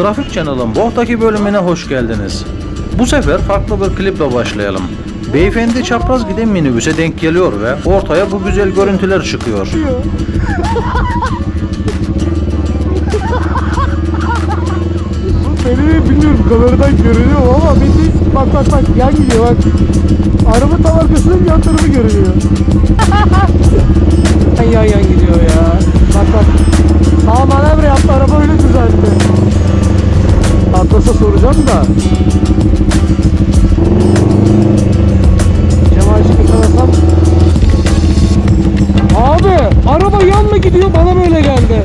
Trafik Channel'ın Bohtaki bölümüne hoş geldiniz. Bu sefer farklı bir kliple başlayalım. Beyefendi çapraz giden minibüse denk geliyor ve ortaya bu güzel görüntüler çıkıyor. Beni bilmiyorum kameradan görünüyor ama bir bak bak bak yan gidiyor bak. Araba tam arkasının yan tarafı görünüyor. yan yan yan gidiyor ya. Bak bak. Sağ manevra yaptı araba öyle düzeldi. Atlasa soracağım da. Cemal çıkartasam. Abi araba yan mı gidiyor bana böyle geldi.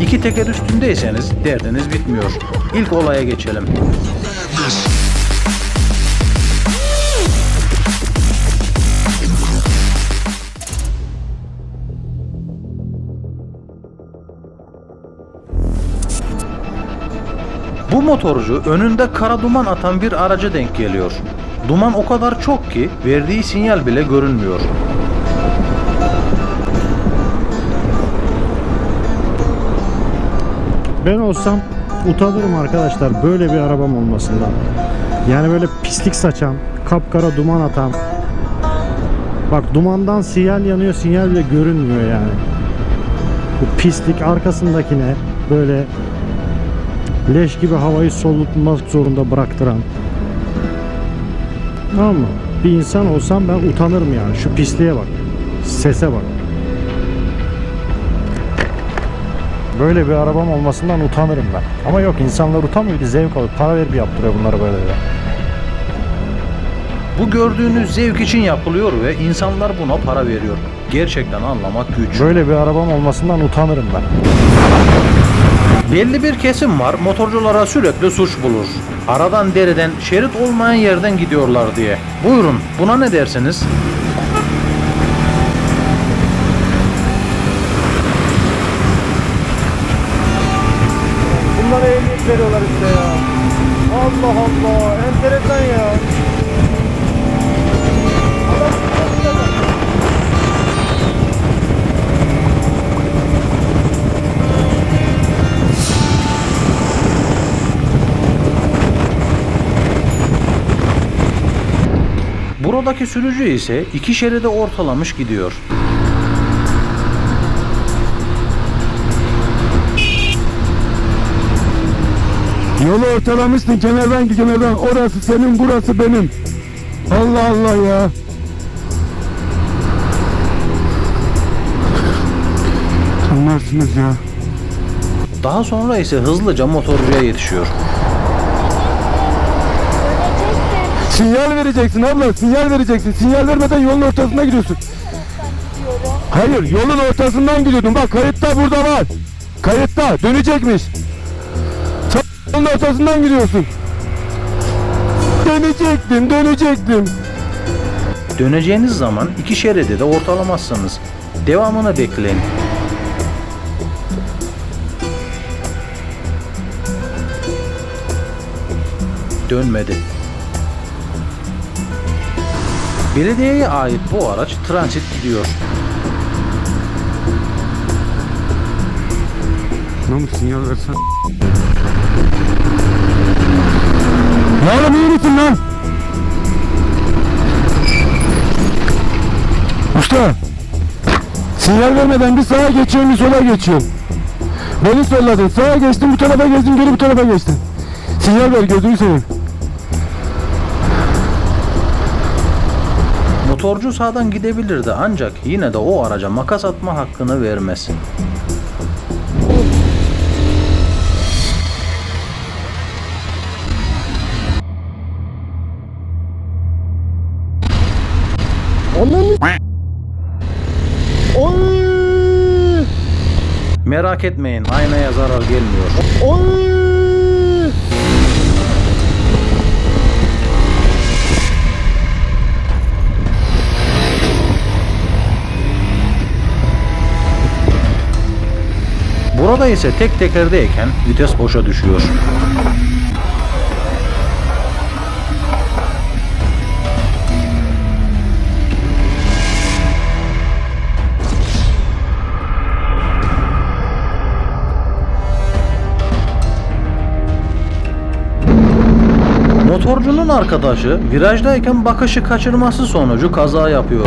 İki teker üstündeyseniz derdiniz bitmiyor. İlk olaya geçelim. Motorcu önünde kara duman atan bir araca denk geliyor. Duman o kadar çok ki verdiği sinyal bile görünmüyor. Ben olsam utanırım arkadaşlar böyle bir arabam olmasından. Yani böyle pislik saçan, kapkara duman atan. Bak dumandan sinyal yanıyor, sinyal bile görünmüyor yani. Bu pislik arkasındakine böyle leş gibi havayı solutmak zorunda bıraktıran. Tamam mı? Bir insan olsam ben utanırım yani. Şu pisliğe bak. Sese bak. Böyle bir arabam olmasından utanırım ben. Ama yok insanlar utanmıyor ki zevk alıyor. Para verip yaptırıyor bunları böyle de. Bu gördüğünüz zevk için yapılıyor ve insanlar buna para veriyor. Gerçekten anlamak güç. Böyle bir arabam olmasından utanırım ben. Belli bir kesim var motorculara sürekli suç bulur. Aradan deriden şerit olmayan yerden gidiyorlar diye. Buyurun buna ne dersiniz? Bunlara ehliyet veriyorlar işte ya. Allah Allah. Enteresan ya. Buradaki sürücü ise iki şeride ortalamış gidiyor. Yolu ortalamışsın kenardan ki kenardan. Orası senin burası benim. Allah Allah ya. Anlarsınız ya. Daha sonra ise hızlıca motorcuya yetişiyor. Sinyal vereceksin abla sinyal vereceksin. Sinyal vermeden yolun ortasına gidiyorsun. Hayır yolun ortasından gidiyordun. Bak kayıtta burada var. Kayıtta dönecekmiş. Yolun ortasından gidiyorsun. Dönecektim dönecektim. Döneceğiniz zaman iki şeridi de ortalamazsınız. Devamını bekleyin. Dönmedi. Belediyeye ait bu araç transit gidiyor. Namık sinyal versen. Oğlum iyi misin lan? Usta. Sinyal vermeden bir sağa geçiyorsun bir sola geçiyorsun. Beni solladın. Sağa geçtin bu tarafa geçtin geri bu tarafa geçtin. Sinyal ver gözünü seveyim. Motorcu sağdan gidebilirdi ancak yine de o araca makas atma hakkını vermez. Ananı Oy! Merak etmeyin aynaya zarar gelmiyor. Oy! Arabada ise tek tekerdeyken vites boşa düşüyor. Motorcunun arkadaşı virajdayken bakışı kaçırması sonucu kaza yapıyor.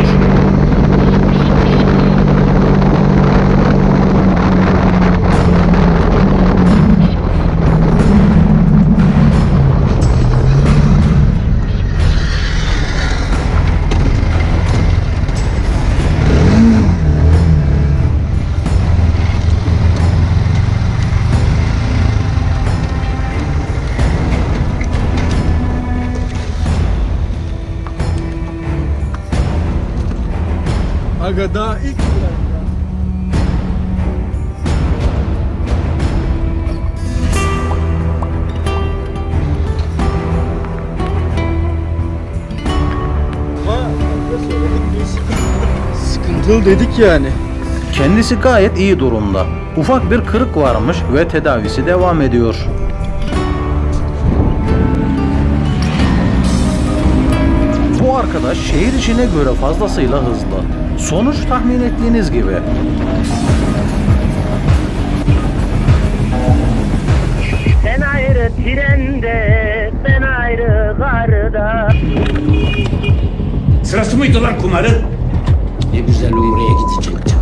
Dedik yani. Kendisi gayet iyi durumda. Ufak bir kırık varmış ve tedavisi devam ediyor. Bu arkadaş şehir içine göre fazlasıyla hızlı. Sonuç tahmin ettiğiniz gibi. Sen ayrı trende, ben ayrı garda. Sırası mıydı lan kumarın? Ne güzel Umre'ye gidecektim.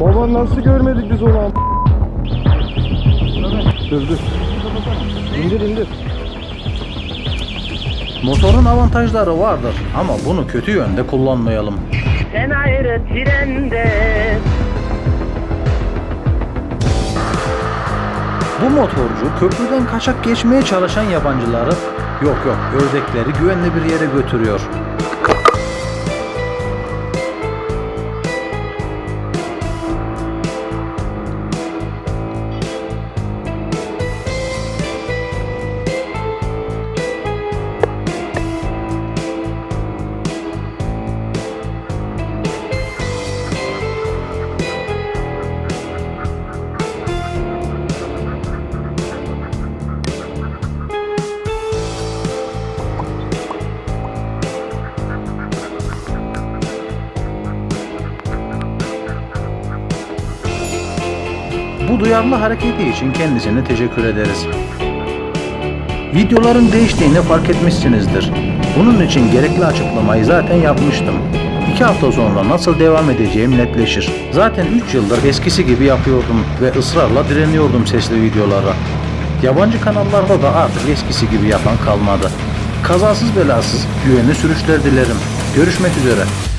Baba nasıl görmedik biz onu? Dur dur. İndir indir. Motorun avantajları vardır ama bunu kötü yönde kullanmayalım. Sen ayrı trende, Bu motorcu köprüden kaçak geçmeye çalışan yabancıları yok yok ördekleri güvenli bir yere götürüyor. Bu duyarlı hareketi için kendisine teşekkür ederiz. Videoların değiştiğini fark etmişsinizdir. Bunun için gerekli açıklamayı zaten yapmıştım. İki hafta sonra nasıl devam edeceğim netleşir. Zaten 3 yıldır eskisi gibi yapıyordum ve ısrarla direniyordum sesli videolara. Yabancı kanallarda da artık eskisi gibi yapan kalmadı. Kazasız belasız güvenli sürüşler dilerim. Görüşmek üzere.